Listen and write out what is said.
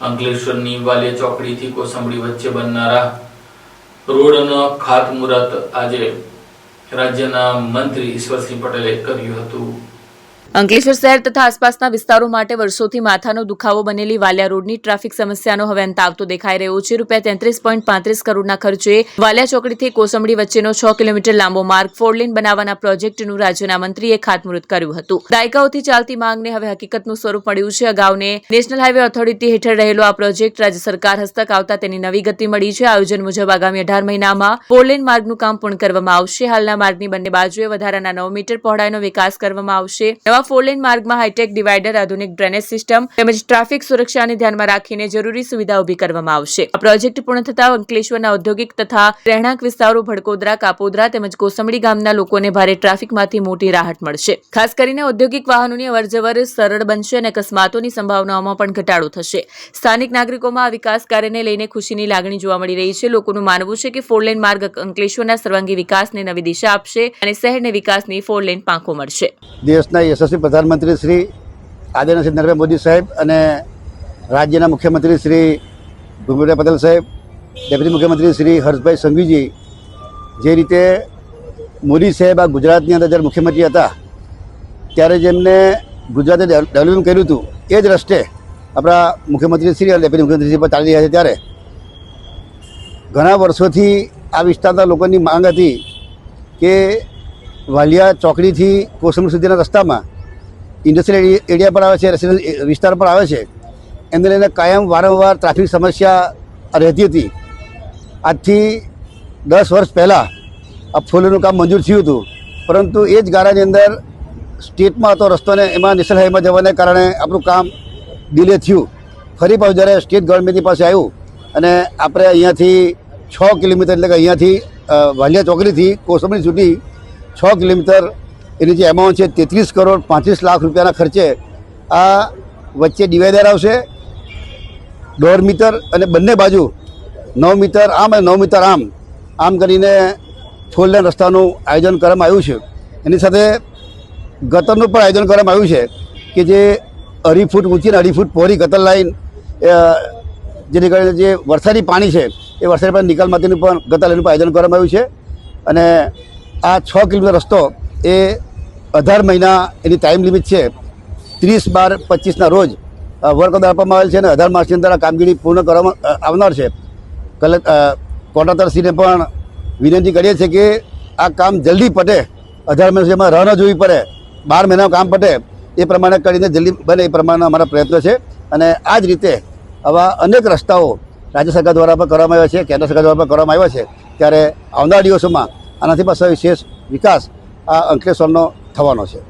અંકલેશ્વરની વાલિયા ચોકડીથી કોસંબડી વચ્ચે બનનારા રોડનો ખાતમુહૂર્ત આજે રાજ્યના મંત્રી ઈશ્વરસિંહ પટેલે કર્યું હતું. અંકલેશ્વર શહેર તથા આસપાસના વિસ્તારો માટે વર્ષોથી માથાનો દુખાવો બનેલી વાલિયા રોડની ટ્રાફિક સમસ્યાનો હવે અંત આવતો દેખાઈ રહ્યો છે. રૂપિયા તેત્રીસ પોઈન્ટ પાંત્રીસ કરોડના ખર્ચે વાલિયા ચોકડીથી કોસંબડી વચ્ચેનો છ કિલોમીટર લાંબો માર્ગ ફોરલેન બનાવવાના પ્રોજેક્ટનું રાજ્યના મંત્રીએ ખાતમુહૂર્ત કર્યું હતું. દાયકાઓથી ચાલતી માંગને હવે હકીકતનું સ્વરૂપ મળ્યું છે. અગાઉને નેશનલ હાઈવે ઓથોરિટી હેઠળ રહેલો આ પ્રોજેક્ટ રાજ્ય સરકાર હસ્તક આવતા તેની નવી ગતિ મળી છે. આયોજન મુજબ આગામી અઢાર મહિનામાં ફોરલેન માર્ગનું કામ પૂર્ણ કરવામાં આવશે. હાલના માર્ગની બંને બાજુએ વધારાના નવ મીટર પહોળાઈનો વિકાસ કરવામાં આવશે. નવા ફોરલેન માર્ગમાં હાઈટેક ડિવાઈડર આધુનિક ડ્રેનેજ સિસ્ટમ તેમજ ટ્રાફિક સુરક્ષાને ધ્યાનમાં રાખીને જરૂરી સુવિધા ઊભી કરવામાં આવશે. આ પ્રોજેક્ટ પૂર્ણ થતા અંકલેશ્વરના ઔદ્યોગિક તથા રહેણાંક વિસ્તારો ભડકોદરા, કાપોદરા તેમજ કોસંબડી ગામના લોકોને ભારે ટ્રાફિકમાંથી મોટી રાહત મળશે. ખાસ કરીને ઔદ્યોગિક વાહનોની અવરજવર સરળ બનશે અને અકસ્માતોની સંભાવનાઓમાં પણ ઘટાડો થશે. સ્થાનિક નાગરિકોમાં આ વિકાસ કાર્યને લઈને ખુશીની લાગણી જોવા મળી રહી છે. લોકોનું માનવું છે કે ફોરલેન માર્ગ અંકલેશ્વરના સર્વાંગી વિકાસને નવી દિશા આપશે અને શહેરને વિકાસની ફોરલેન પાંખો મળશે. દેશના યશસ્વી પ્રધાનમંત્રી શ્રી આદરણીય શ્રી નરેન્દ્ર મોદી સાહેબ અને રાજ્યના મુખ્યમંત્રી શ્રી ભૂપેન્દ્ર પટેલ સાહેબ, ડેપ્યુટી મુખ્યમંત્રી શ્રી હર્ષભાઈ સંઘવીજી, જે રીતે મોદી સાહેબ આ ગુજરાતની અંદર જ્યારે મુખ્યમંત્રી હતા, ત્યારે જેમને ગુજરાતે ડેવલપમેન્ટ કર્યું હતું, એ જ રસ્તે આપણા મુખ્યમંત્રી શ્રી અને ડેપ્યુટી મુખ્યમંત્રી શ્રી પણ ચાલી રહ્યા છે ત્યારે. ઘણા વર્ષોથી આ વિસ્તારના લોકોની માંગ હતી કે વાલિયા ચોકડીથી કોસંબડી સુધીના રસ્તામાં ઇન્ડસ્ટ્રીયલ એરિયા પર આવે છે રેસિડેન્સ વિસ્તાર પર આવે છે એને લઈને કાયમ વારંવાર ટ્રાફિક સમસ્યા રહેતી હતી. આજથી દસ વર્ષ પહેલાં આ ફૂલોનું કામ મંજૂર થયું હતું. પરંતુ એ જ ગાળાની અંદર સ્ટેટમાં હતો રસ્તોને, એમાં નેશનલ હાઈવેમાં જવાને કારણે આપણું કામ ડિલે થયું. ફરી પાછું જ્યારે સ્ટેટ ગવર્મેન્ટની પાસે આવ્યું અને આપણે અહીંયાથી છ કિલોમીટર, એટલે કે અહીંયાથી વાલિયા ચોકડીથી કોસંબડી સુધી છ કિલોમીટર એની જે એમાઉન્ટ છે તેત્રીસ કરોડ પાંત્રીસ લાખ રૂપિયાના ખર્ચે આ વચ્ચે ડિવાઈડર આવશે. દોઢ મીટર અને બંને બાજુ નવ મીટર આમ અને નવ મીટર આમ આમ કરીને ફોર લેન રસ્તાનું આયોજન કરવામાં આવ્યું છે. એની સાથે ગતરનું પણ આયોજન કરવામાં આવ્યું છે કે જે અઢી ફૂટ ઊંચી અઢી ફૂટ પહોળી ગતર લાઈન જેની કારણે જે વરસાદી પાણી છે એ વરસાદી પાણી નિકાલ માટેનું પણ ગતર લાઈનનું પણ આયોજન કરવામાં આવ્યું છે. અને આ છ કિલોમીટર રસ્તો એ અઢાર મહિના એની ટાઈમ લિમિટ છે. ત્રીસ બાર પચીસના રોજ વર્ક ઓર્ડર આપવામાં આવેલ છે અને અઢાર માસની અંદર આ કામગીરી પૂર્ણ કરવામાં આવનાર છે. કોન્ટ્રાક્ટરશ્રીને પણ વિનંતી કરીએ છીએ કે આ કામ જલ્દી પટે અઢાર મહિના રહ રાહ ન જોવી પડે. બાર મહિનાનું કામ પટે એ પ્રમાણે કરીને જલ્દી બને એ પ્રમાણે અમારા પ્રયત્નો છે. અને આ જ રીતે આવા અનેક રસ્તાઓ રાજ્ય સરકાર દ્વારા પણ કરવામાં આવ્યા છે, કેન્દ્ર સરકાર દ્વારા પણ કરવામાં આવ્યા છે. ત્યારે આવનાર દિવસોમાં આનાથી પાછળ વિશેષ વિકાસ આ અંકલેશ્વરનો થવાનો છે.